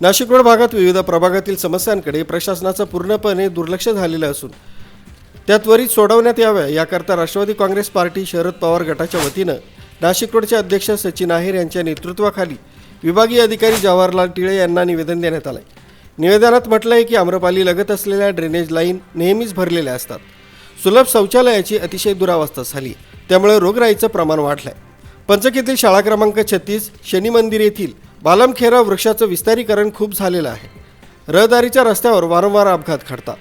Nashik road भागात विविध प्रभागातील समस्यांकडे प्रशासनाचं पूर्णपणे दुर्लक्ष झालेलं असून त्या त्वरित सोडवण्यात याव्या याकरता राष्ट्रवादी काँग्रेस पार्टी शरद पवार गटाच्या वतीनं नाशिक रोडचे अध्यक्ष सचिन आहेर यांच्या नेतृत्वाखाली विभागीय अधिकारी जवाहरलाल टिळे यांना निवेदन देण्यात आलं निवेदनात म्हटलं आहे की आम्रपाली लगत असलेल्या ड्रेनेज लाईन नेहमीच भरलेल्या असतात. सुलभ शौचालयाची अतिशय दुरावस्था झाली त्यामुळे रोगराईचं प्रमाण वाढलंय. पंचकीतील शाळा क्रमांक छत्तीस शनी मंदिर येथील बालमखेरा वृक्षाचं विस्तारीकरण खूप झालेलं आहे. रहदारीच्या रस्त्यावर वारंवार अपघात घडतात.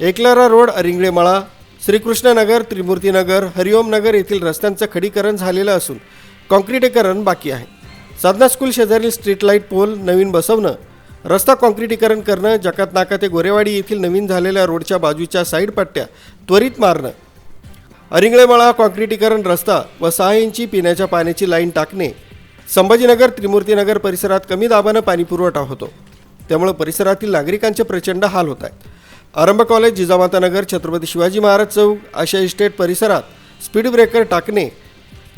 एकलरा रोड अरिंगळेमाळा श्रीकृष्णनगर त्रिमूर्तीनगर हरिओम नगर येथील रस्त्यांचं खडीकरण झालेलं असून कॉन्क्रिटीकरण बाकी आहे. साधना स्कूल शेजारील स्ट्रीट लाइट पोल नवीन बसवणं रस्ता कॉन्क्रिटीकरण करणं जकात नाका ते गोरेवाडी येथील नवीन झालेल्या रोडच्या बाजूच्या साईड पट्ट्या त्वरित मारणं अरिंगळेमाळा कॉन्क्रिटीकरण रस्ता व सहा इंची पिण्याच्या पाण्याची लाईन टाकणे संभाजीनगर त्रिमूर्तीनगर परिसरात कमी दाबानं पाणीपुरवठा होतो. त्यामुळे परिसरातील नागरिकांचे प्रचंड हाल होत आहेत. आरंभ कॉलेज जिजामातानगर छत्रपती शिवाजी महाराज चौक आशा इस्टेट परिसरात स्पीड ब्रेकर टाकणे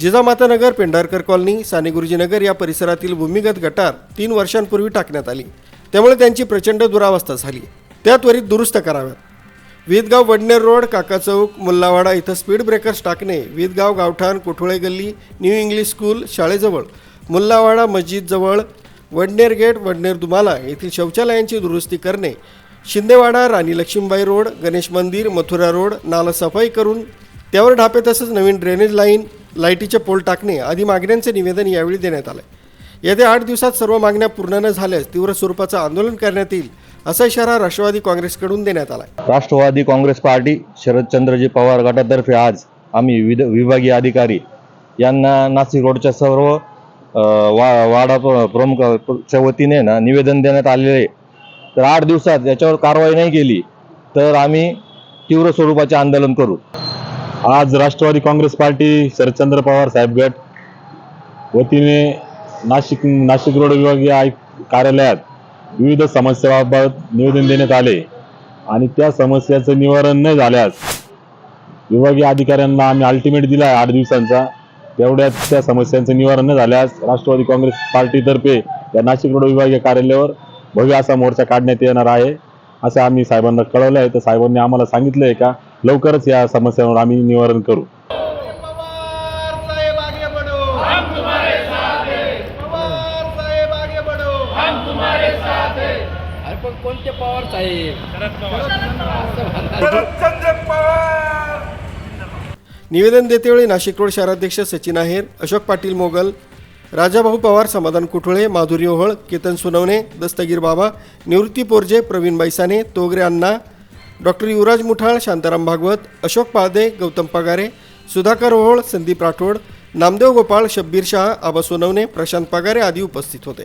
जिजामातानगर पेंढारकर कॉलनी साने गुरुजीनगर या परिसरातील भूमिगत गटार तीन वर्षांपूर्वी टाकण्यात आली. त्यामुळे त्यांची प्रचंड दुरावस्था झाली. त्या त्वरित दुरुस्त कराव्यात. विदगाव वडनेर रोड काका चौक मुल्लावाडा इथं स्पीड ब्रेकर्स टाकणे. विदगाव गावठाण कोठुळे गल्ली न्यू इंग्लिश स्कूल शाळेजवळ. मुल्लावाडा मस्जिदजवळ वडनेर गेट वडनेर दुमाला येथील शौचालयांची दुरुस्ती करणे. शिंदेवाडा राणी लक्ष्मीबाई रोड गणेश मंदिर मथुरा रोड नाला सफाई करून त्यावर ढापे तसंच नवीन ड्रेनेज लाईन लाईटीचे पोल टाकणे आदी मागण्यांचे निवेदन यावेळी देण्यात आलं येत्या आठ दिवसात सर्व मागण्या पूर्ण न झाल्यास तीव्र स्वरूपाचं आंदोलन करण्यात येईल असा इशारा राष्ट्रवादी काँग्रेसकडून देण्यात आला राष्ट्रवादी काँग्रेस पार्टी शरदचंद्रजी पवार गटातर्फे आज आम्ही विद विभागीय अधिकारी यांना नाशिक रोडच्या सर्व वा वाडा प्रमुखच्या प्रमुखाच्या वतीने ना निवेदन देण्यात आलेले आहे. तर आठ दिवसात याच्यावर कारवाई नाही केली तर आम्ही तीव्र स्वरूपाचे आंदोलन करू. आज राष्ट्रवादी काँग्रेस पार्टी शरदचंद्र पवार साहेब गट वतीने नाशिक नाशिक रोड विभागीय आयुक्त कार्यालयात विविध समस्याबाबत निवेदन देण्यात आले आणि त्या समस्याचं निवारण न झाल्यास विभागीय अधिकाऱ्यांना आम्ही अल्टिमेट दिला आहे आठ दिवसांचा. तेवढ्यात त्या समस्यांचं निवारण न झाल्यास राष्ट्रवादी काँग्रेस पार्टीतर्फे या नाशिक रोड विभागीय कार्यालयावर भव्य असा मोर्चा काढण्यात येणार आहे असं आम्ही साहेबांना कळवलं आहे तर साहेबांनी आम्हाला सांगितलं आहे का लवकरच या समस्यांवर आम्ही निवारण करू. कोणते पवार साहेब? निवेदन देतेवेळी नाशिक रोड शहराध्यक्ष सचिन आहेर अशोक पाटील मोगल राजाभाऊ पवार समाधान कुठुळे माधुरी ओहळ केतन सुनवणे दस्तगीर बाबा निवृत्ती पोरजे प्रवीण बैसाने तोगरे अण्णा डॉक्टर युवराज मुठाळ शांताराम भागवत अशोक पादे गौतम पगारे सुधाकर ओहोळ संदीप राठोड नामदेव गोपाळ शब्बीर शहा आबा सोनवणे प्रशांत पगारे आदी उपस्थित होते.